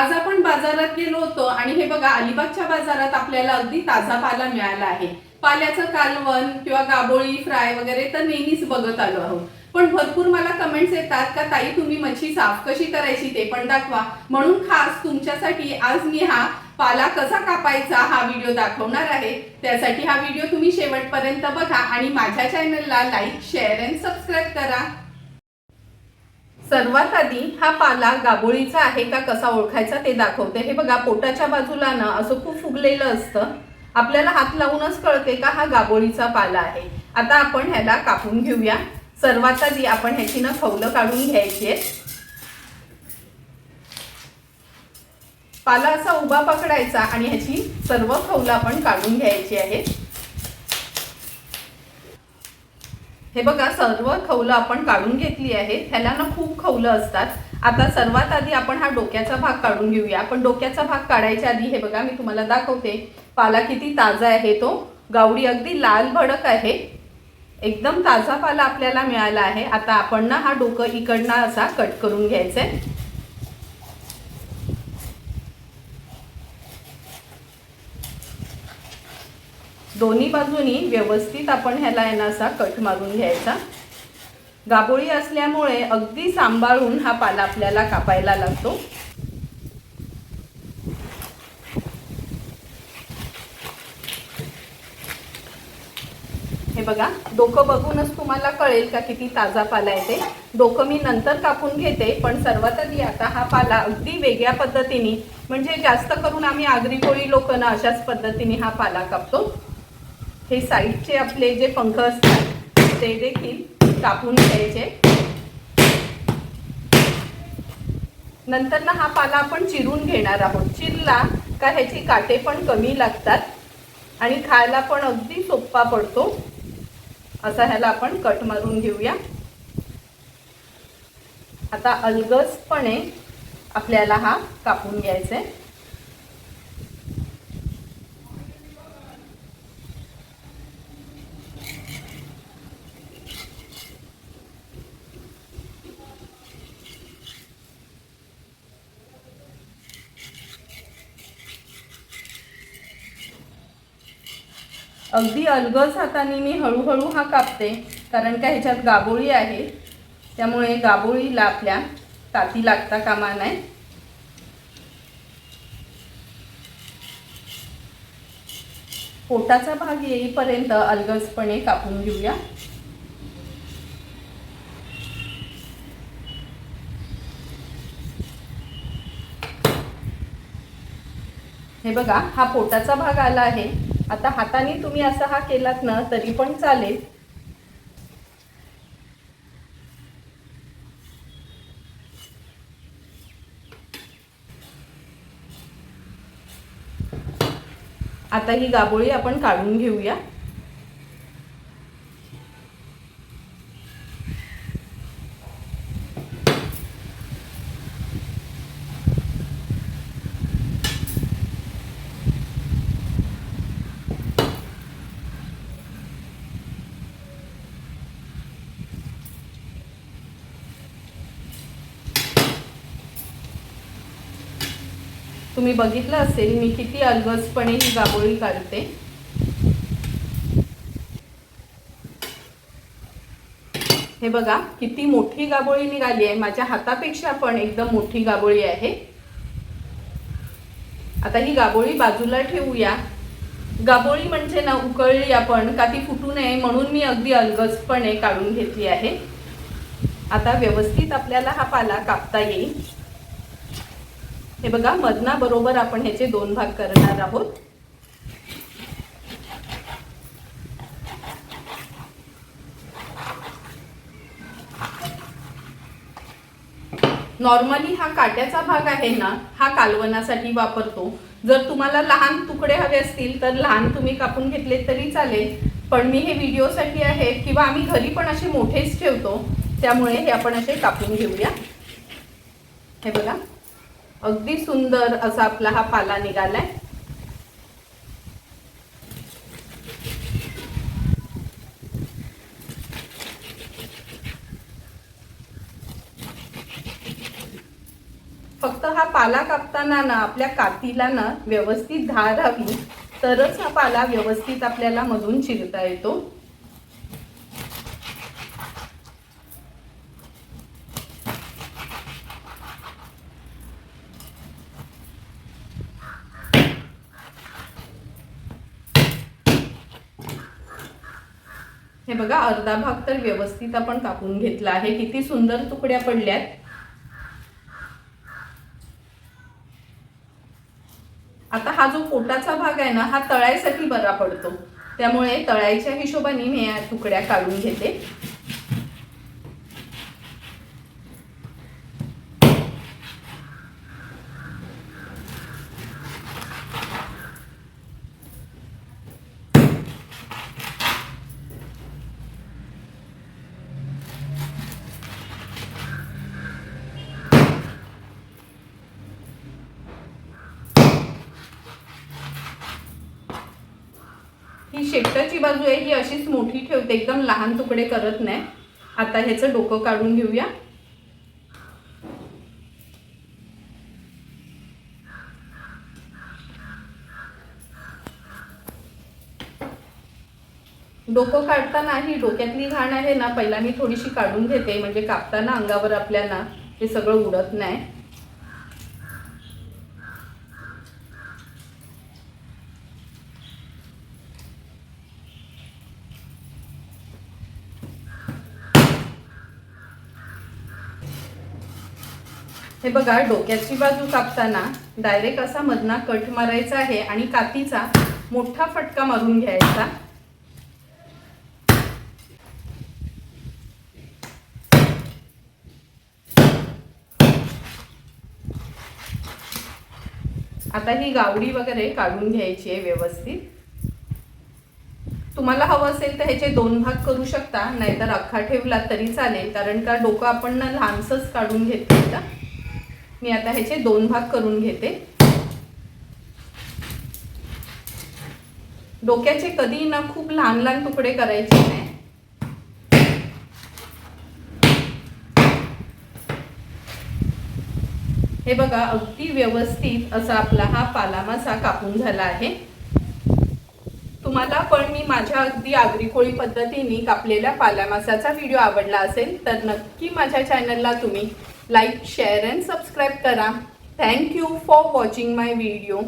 आज आपण बाजारात गेलो होतो आणि हे बघा अलिबागच्या बाजारात आपल्याला अगदी ताजा पाला मिळाला आहे. पाल्याचं कालवण किंवा गाबोळी फ्राय वगैरे तर नेहमीच बघत आलो आहोत. पण भरपूर मला कमेंट्स येतात का ताई तुम्ही मच्छी साफ कशी करायची ते पण दाखवा. म्हणून खास तुमच्यासाठी आज मी हा पाला कसा कापायचा हा व्हिडिओ दाखवणार आहे. त्यासाठी हा व्हिडिओ तुम्ही शेवटपर्यंत बघा आणि माझ्या चॅनलला लाईक शेअर अँड सबस्क्राईब करा. सर्वात आधी हा पाला गाबोळीचा आहे का कसा ओळखायचा ते दाखवते. हे बघा पोटाच्या बाजूला ना असं खूप फुगलेलं असतं. आपल्याला हात लावूनच कळते का हा गाबोळीचा पाला आहे. आता आपण ह्याला कापून घेऊया. सर्वात आधी आपण ह्याची ना खवलं काढून घ्यायची आहेत पाला असा उभा पकडायचा आणि ह्याची सर्व खवलं आपण काढून घ्यायची आहेत हे बघा सर्व खवलं आपण काढून घेतली आहे ह्याला ना खूप खवलं असतात. आता सर्वात आधी आपण हा डोक्याचा भाग काढून घेऊया. पण डोक्याचा भाग काढायच्या आधी हे बघा मी तुम्हाला दाखवते. पाला किती ताजा आहे तो. गावडी अगदी लाल भडक आहे. एकदम ताजा पाला आपल्याला मिळाला आहे. आता आपण ना हा डोकं इकडनं असा कट करून घ्यायचा आहे दोन्ही बाजूनी व्यवस्थित आपण ह्याला आहे ना असा कट मारून घ्यायचा. गाबोळी असल्यामुळे अगदी सांभाळून हा पाला आपल्याला कापायला लागतो. हे बघा डोकं बघूनच तुम्हाला कळेल का किती ताजा पाला आहे ते. डोकं मी नंतर कापून घेते पण सर्वात आधी आता हा पाला अगदी वेगळ्या पद्धतीने म्हणजे जास्त करून आम्ही आगरी कोळी लोक ना अशाच पद्धतीने हा पाला कापतो. हे साईडचे आपले जे पंख असतात ते देखील कापून घ्यायचे. नंतर ना हा पाला आपण चिरून घेणार आहोत. चिरला का ह्याची काटे पण कमी लागतात आणि खायला पण अगदी सोप्पा पडतो. असा ह्याला आपण कट मारून घेऊया. आता अलगसपणे आपल्याला हा कापून घ्यायचा आहे अगदी अलगज हाताने मी हळूहळू हा कापते कारण का ह्याच्यात गाबोळी आहे. त्यामुळे गाबोळीला आपल्या ताती लागता कामा नाही पोटाचा भाग येईपर्यंत अलगजपणे कापून घेऊया. हे बघा हा पोटाचा भाग आला आहे. आता हाताने तुम्ही असा हा केलात ना तरी पण चालेल. आता ही गाबोळी आपण काढून घेऊया. तुम्ही बघितलं असेल मी किती अलगसपणे ही गाबोळी काढते. हे बघा किती मोठी गाबोळी निघाली आहे. माझ्या हातापेक्षा पण एकदम मोठी गाबोळी आहे. आता ही गाबोळी बाजूला ठेवूया. गाबोळी म्हणजे ना उकळली आपण का ती फुटू नये म्हणून मी अगदी अलगसपणे काढून घेतली आहे. आता व्यवस्थित आपल्याला हा पाला कापता येईल. हे बघा मधना बरोबर आपण ह्याचे दोन भाग करणार आहोत. नॉर्मली हा काट्याचा भाग आहे ना हा कालवनासाठी वापरतो. जर तुम्हाला लहान तुकडे हवे असतील तर लहान तुम्ही कापून घेतले तरी चालेल. पण मी हे व्हिडिओसाठी आहे किंवा आम्ही घरी पण असे मोठेच ठेवतो त्यामुळे हे आपण असे कापून घेऊया. हे बघा. अगदी सुंदर असा आपला हा पाला निघालाय. फक्त हा पाला कापताना ना आपल्या कातीला ना व्यवस्थित धार हवी तरच हा पाला व्यवस्थित आपल्याला मधून चिरता येतो. हे बघा अर्धा भाग तर व्यवस्थित आपण कापून घेतला आहे. किती सुंदर तुकड्या पडल्यात. आता हा जो पोटाचा भाग आहे ना हा तळायसाठी बरा पडतो. त्यामुळे तळायच्या हिशोबाने मी या तुकड्या काढून घेते. ही शेपटाची बाजू आहे ही अशीच मोठी ठेवते एकदम लहान तुकडे करत नाही. आता ह्याचं डोकं काढून घेऊया. डोकं काढताना ही डोक्यातली घाण आहे ना पहिला मी थोडीशी काढून घेते म्हणजे कापताना अंगावर आपल्याला हे सगळं उडत नाही. हे बघा डोक्याची बाजू कापताना डायरेक्ट असा मधना कट मारायचा आहे आणि कातीचा मोठा फटका मारून घ्यायचा. आता ही गावडी वगैरे काढून घ्यायची आहे व्यवस्थित. तुम्हाला हवं असेल तर ह्याचे दोन भाग करू शकता नाहीतर अख्खा ठेवला तरी चालेल कारण का डोकं आपण ना लहानसंच काढून घेतलं का मी आता ह्याचे दोन भाग करून घेते. डोक्याचे कधी ना खूप लहान लहान तुकडे करायचे नाही. हे बघा अगदी व्यवस्थित असा आपला हा पालामासा कापून झाला आहे. तुम्हाला पण मी माझ्या अगदी आगरी कोळी पद्धतीने कापलेल्या पालामासाचा व्हिडिओ आवडला असेल तर नक्की माझ्या चॅनलला तुम्ही लाईक शेअर अँड सबस्क्राईब करा. Thank you for watching my video